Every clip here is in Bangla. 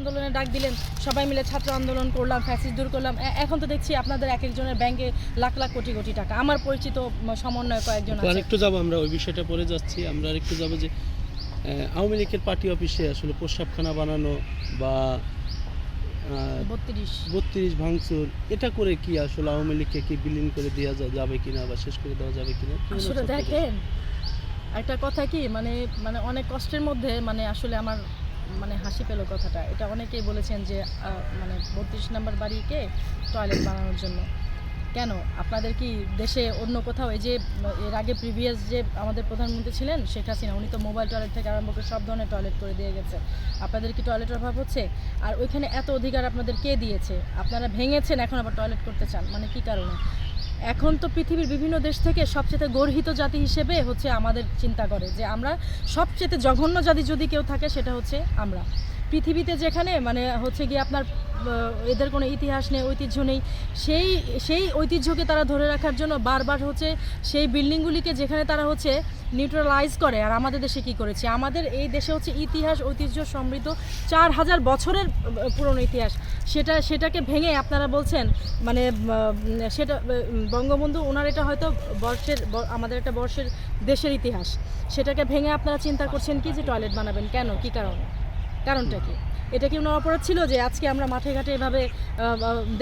আন্দোলনে ডাক দিলেন সবাই মিলে ছাত্র আন্দোলন করলাম ফ্যাসিস দূর করলাম। এখন তো দেখছি আপনাদের এক একজনের ব্যাংকে লাখ লাখ কোটি কোটি টাকা। আমার পরিচিত সমন্বয় কয়েকজন আরেকটু যাব আমরা ওই বিষয়টা পরে যাচ্ছি। আমরা আরেকটু যাব যে আওয়ামী লীগের পার্টি অফিসে আসলে প্রস্রাবখানা বানানো বা বত্রিশ। বত্রিশ ভাঙচুর এটা করে কি আসলে আওয়ামী লীগকে কি বিলীন করে দেওয়া যাবে কিনা বা শেষ করে দেওয়া যাবে কিনা? আসলে দেখেন একটা কথা কি মানে মানে অনেক কষ্টের মধ্যে মানে আসলে আমার মানে হাসি পেল কথাটা। এটা অনেকেই বলেছেন যে মানে বত্রিশ নাম্বার বাড়িকে টয়লেট বানানোর জন্য। কেন? আপনাদের কি দেশে অন্য কোথাও এই যে, এর আগে প্রিভিয়াস যে আমাদের প্রধানমন্ত্রী ছিলেন, শেখ হাসিনা, উনি তো মোবাইল টয়লেট থেকে আরম্ভ করে সব ধরনের টয়লেট করে দিয়ে গেছে। আপনাদের কি টয়লেটের অভাব হচ্ছে? আর ওইখানে এত অধিকার আপনাদের কে দিয়েছে? আপনারা ভেঙেছেন, এখন আবার টয়লেট করতে চান। মানে কি কারণে? এখন তো পৃথিবীর বিভিন্ন দেশ থেকে সবচেয়ে গর্হিত জাতি হিসেবে হচ্ছে আমাদের চিন্তা করে যে আমরা সবচেয়ে জঘন্য জাতি যদি কেউ থাকে সেটা হচ্ছে আমরা। পৃথিবীতে যেখানে মানে হচ্ছে গিয়ে আপনার এদের কোনো ইতিহাস নেই, ঐতিহ্য নেই, সেই সেই ঐতিহ্যকে তারা ধরে রাখার জন্য বারবার হচ্ছে সেই বিল্ডিংগুলিকে যেখানে তারা হচ্ছে নিউট্রালাইজ করে, আর আমাদের দেশে কি করেছে? আমাদের এই দেশে হচ্ছে ইতিহাস, ঐতিহ্য সমৃদ্ধ চার হাজার বছরের পুরনো ইতিহাস। সেটা, সেটাকে ভেঙে আপনারা বলছেন মানে সেটা বঙ্গবন্ধু ওনার এটা হয়তো বর্ষের আমাদের একটা বর্ষের দেশের ইতিহাস। সেটাকে ভেঙে আপনারা চিন্তা করছেন কি যে টয়লেট বানাবেন? কেন? কি কারণে? কারণটা কি? এটা কি ওনার অপরাধ ছিল যে আজকে আমরা মাঠে ঘাটে এভাবে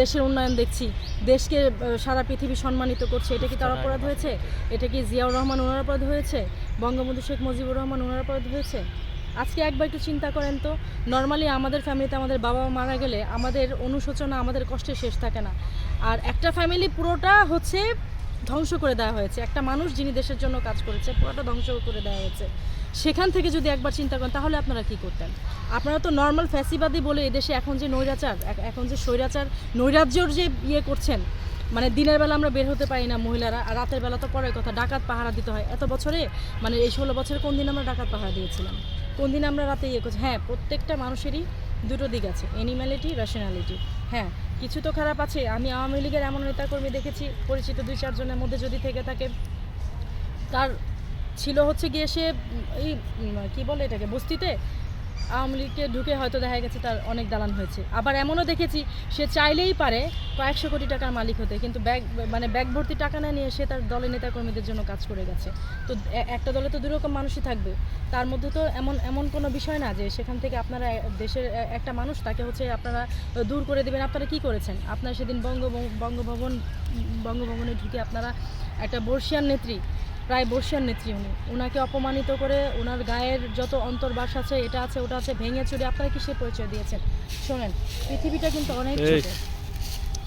দেশের উন্নয়ন দেখছি দেশকে সারা পৃথিবী সম্মানিত করছে এটা কি তার অপরাধ হয়েছে? এটা কি জিয়াউর রহমান ওনার অপরাধ হয়েছে? বঙ্গবন্ধু শেখ মুজিবুর রহমান ওনার অপরাধ হয়েছে? আজকে একবার একটু চিন্তা করেন তো নর্মালি আমাদের ফ্যামিলিতে আমাদের বাবা মা মারা গেলে আমাদের অনুশোচনা আমাদের কষ্টে শেষ থাকে না। আর একটা ফ্যামিলি পুরোটা হচ্ছে ধ্বংস করে দেওয়া হয়েছে। একটা মানুষ যিনি দেশের জন্য কাজ করেছে, পুরোটা ধ্বংস করে দেওয়া হয়েছে। সেখান থেকে যদি একবার চিন্তা করেন, তাহলে আপনারা কি করতেন? আপনারা তো নর্মাল ফ্যাসিবাদী বলে এদেশে এখন যে নৈরাচার এখন যে স্বৈরাচার, নৈরাজ্যর যে ইয়ে করছেন মানে দিনের বেলা আমরা বের হতে পারি না মহিলারা, আর রাতের বেলা তো পরের কথা, ডাকাত পাহারা দিতে হয়। এত বছরে মানে এই ষোলো বছরে কোন দিন আমরা ডাকাত পাহারা দিয়েছিলাম? কোন দিন আমরা রাতে ইয়ে করছি? হ্যাঁ প্রত্যেকটা মানুষেরই দুটো দিক আছে অ্যানিম্যালিটি রেশনালিটি হ্যাঁ কিছু তো খারাপ আছে, আমি আওয়ামী লীগের এমন নেতাকর্মী দেখেছি, পরিচিত দুই চারজনের মধ্যে যদি থেকে থাকে। তার ছিল হচ্ছে গিয়ে সে, এই কী বলে এটাকে, বস্তিতে? আওয়ামী লীগকে ঢুকে হয়তো দেখা গেছে তার অনেক দালান হয়েছে। আবার এমনও দেখেছি, সে চাইলেই পারে কয়েকশো কোটি টাকার মালিক হতে, কিন্তু ব্যাগ মানে ব্যাগ ভর্তি টাকা না নিয়ে সে তার দলের নেতাকর্মীদের জন্য কাজ করে গেছে। তো একটা দলে তো দুরকম মানুষই থাকবে। তার মধ্যে তো এমন এমন কোনো বিষয় না যে সেখান থেকে আপনারা দেশের একটা মানুষ তাকে হচ্ছে আপনারা দূর করে দেবেন। আপনারা কি করেছেন? আপনারা সেদিন বঙ্গ বঙ্গভবন, বঙ্গভবনে ঢুকে আপনারা একটা বর্ষিয়ান নেত্রী প্রায় বর্ষিয়ান নেত্রী উনি। ওনাকে অপমানিত করে ওনার গায়ের যত অন্তর্বাস আছে এটা আছে ওটা আছে ভেঙে চুরি আপনারা কি সে পরিচয় দিয়েছেন? শোনেন পৃথিবীটা কিন্তু অনেক। ছোট।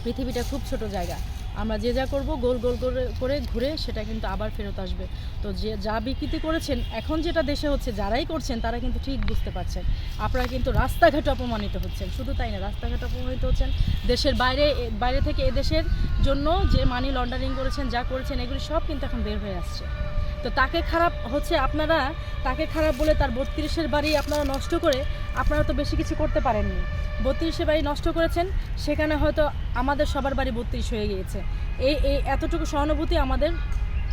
পৃথিবীটা খুব ছোট জায়গা। আমরা যে যা করব, গোল গোল করে করে ঘুরে সেটা কিন্তু আবার ফেরত আসবে। তো যে, যা বিকৃতি করেছেন, এখন যেটা দেশে হচ্ছে, যারাই করছেন, তারা কিন্তু ঠিক বুঝতে পারছেন। আপনারা কিন্তু রাস্তাঘাটে অপমানিত হচ্ছেন। শুধু তাই না, রাস্তাঘাটে অপমানিত হচ্ছেন। দেশের বাইরে বাইরে থেকে এদেশের জন্য যে মানি লন্ডারিং করেছেন, যা করেছেন, এগুলি সব কিন্তু এখন বের হয়ে আসছে। তো তাকে খারাপ হচ্ছে আপনারা, তাকে খারাপ বলে তার বত্রিশের বাড়ি আপনারা নষ্ট করে আপনারা তো বেশি কিছু করতে পারেননি। বত্রিশের বাড়ি নষ্ট করেছেন, সেখানে হয়তো আমাদের সবার বাড়ি বত্রিশ হয়ে গিয়েছে। এই এই এতটুকু সহানুভূতি আমাদের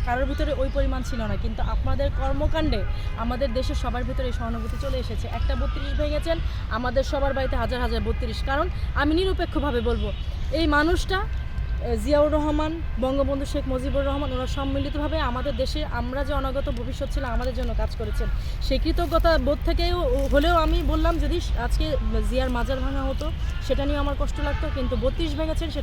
কারোর ভিতরে ওই পরিমাণ ছিল না। কিন্তু আপনাদের কর্মকাণ্ডে আমাদের দেশের সবার ভিতরে এই সহানুভূতি চলে এসেছে। একটা বত্রিশ ভেঙেছেন, আমাদের সবার বাড়িতে হাজার হাজার বত্রিশ। কারণ আমি নিরপেক্ষভাবে বলব, এই মানুষটা জিয়াউর রহমান, বঙ্গবন্ধু শেখ মুজিবুর রহমান, ওরা সম্মিলিতভাবে আমাদের দেশে আমরা যে অনাগত ভবিষ্যৎ ছিল আমাদের জন্য কাজ করেছেন। সেই কৃতজ্ঞতা বোধ থেকেও, হলেও আমি বললাম যদি আজকে জিয়ার মাজার ভাঙা হতো, সেটা নিয়ে আমার কষ্ট লাগতো, কিন্তু বত্রিশ ভেঙেছেন